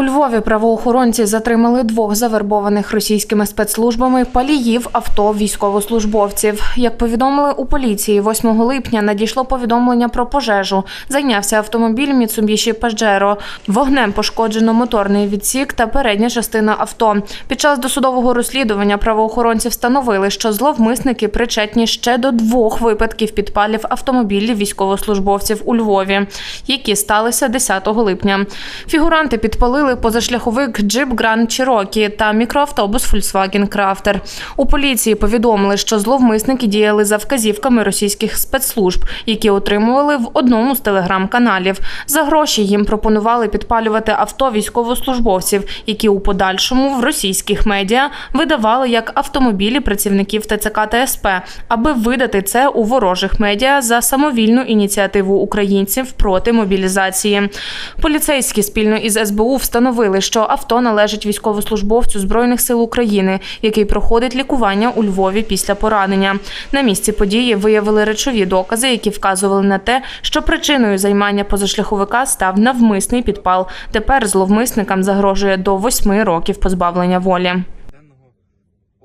У Львові правоохоронці затримали двох завербованих російськими спецслужбами паліїв авто військовослужбовців. Як повідомили у поліції, 8 липня надійшло повідомлення про пожежу. Зайнявся автомобіль Mitsubishi Pajero. Вогнем пошкоджено моторний відсік та передня частина авто. Під час досудового розслідування правоохоронці встановили, що зловмисники причетні ще до двох випадків підпалів автомобілів військовослужбовців у Львові, які сталися 10 липня. Фігуранти підпалили позашляховик Jeep Grand Cherokee та мікроавтобус Volkswagen Crafter. У поліції повідомили, що зловмисники діяли за вказівками російських спецслужб, які отримували в одному з телеграм-каналів. За гроші їм пропонували підпалювати авто військовослужбовців, які у подальшому в російських медіа видавали як автомобілі працівників ТЦК та СП, аби видати це у ворожих медіа за самовільну ініціативу українців проти мобілізації. Поліцейські спільно із СБУ встановили, що авто належить військовослужбовцю Збройних сил України, який проходить лікування у Львові після поранення. На місці події виявили речові докази, які вказували на те, що причиною займання позашляховика став навмисний підпал. Тепер зловмисникам загрожує до восьми років позбавлення волі.